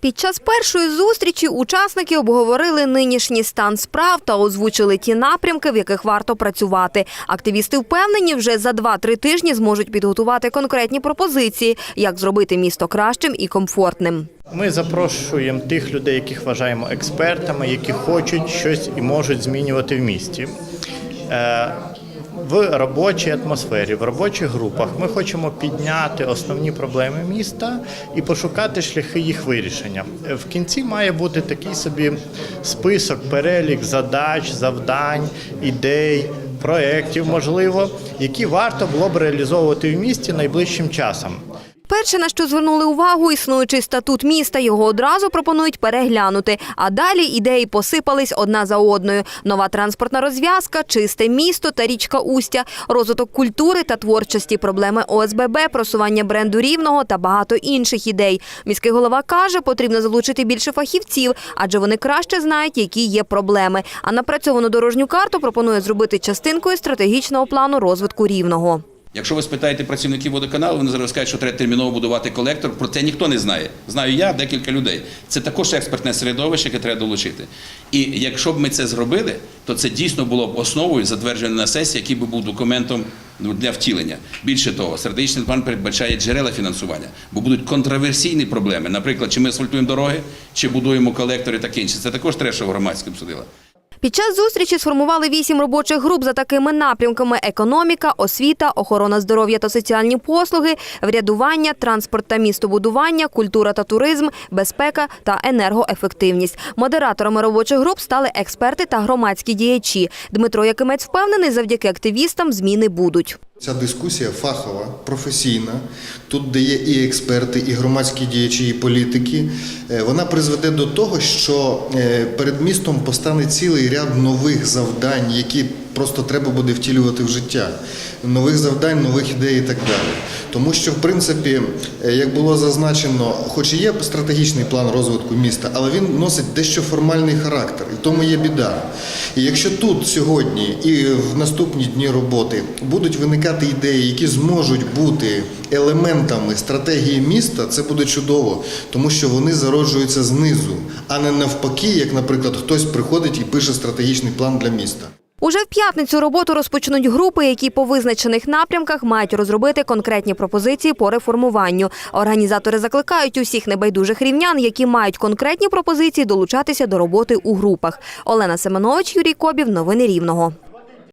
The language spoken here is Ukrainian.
Під час першої зустрічі учасники обговорили нинішній стан справ та озвучили ті напрямки, в яких варто працювати. Активісти впевнені, вже за 2-3 тижні зможуть підготувати конкретні пропозиції, як зробити місто кращим і комфортним. Ми запрошуємо тих людей, яких вважаємо експертами, які хочуть щось і можуть змінювати в місті. В робочій атмосфері, в робочих групах ми хочемо підняти основні проблеми міста і пошукати шляхи їх вирішення. В кінці має бути такий собі список, перелік задач, завдань, ідей, проєктів, можливо, які варто було б реалізовувати в місті найближчим часом. Перше, на що звернули увагу, існуючий статут міста, його одразу пропонують переглянути. А далі ідеї посипались одна за одною. Нова транспортна розв'язка, чисте місто та річка Устя, розвиток культури та творчості, проблеми ОСББ, просування бренду рівного та багато інших ідей. Міський голова каже, потрібно залучити більше фахівців, адже вони краще знають, які є проблеми. А напрацьовану дорожню карту пропонує зробити частинкою стратегічного плану розвитку рівного. Якщо ви спитаєте працівників водоканалу, вони зараз скажуть, що треба терміново будувати колектор. Про це ніхто не знає. Знаю я, декілька людей. Це також експертне середовище, яке треба долучити. І якщо б ми це зробили, то це дійсно було б основою затверджено на сесії, який би був документом ну, для втілення. Більше того, стратегічний план передбачає джерела фінансування, бо будуть контроверсійні проблеми. Наприклад, чи ми асфальтуємо дороги, чи будуємо колектори, таке інше. Це також треба, щоб громадське обсудило. Під час зустрічі сформували вісім робочих груп за такими напрямками: економіка, освіта, охорона здоров'я та соціальні послуги, врядування, транспорт та містобудування, культура та туризм, безпека та енергоефективність. Модераторами робочих груп стали експерти та громадські діячі. Дмитро Якимець впевнений, завдяки активістам зміни будуть. Ця дискусія фахова, професійна. Тут де є і експерти, і громадські діячі, і політики. Е, Вона призведе до того, що е, перед містом постане цілий ряд нових завдань, які просто треба буде втілювати в життя. Нових завдань, нових ідей і так далі. Тому що, в принципі, е, як було зазначено, хоч і є стратегічний план розвитку міста, але він носить дещо формальний характер, і в тому є біда. І якщо тут сьогодні і в наступні дні роботи будуть виникати ідеї, які зможуть бути елементами стратегії міста, це буде чудово, тому що вони зароджуються знизу, а не навпаки, як, наприклад, хтось приходить і пише стратегічний план для міста. Уже в п'ятницю роботу розпочнуть групи, які по визначених напрямках мають розробити конкретні пропозиції по реформуванню. Організатори закликають усіх небайдужих рівнян, які мають конкретні пропозиції, долучатися до роботи у групах. Олена Семенович, Юрій Кобів. Новини Рівного.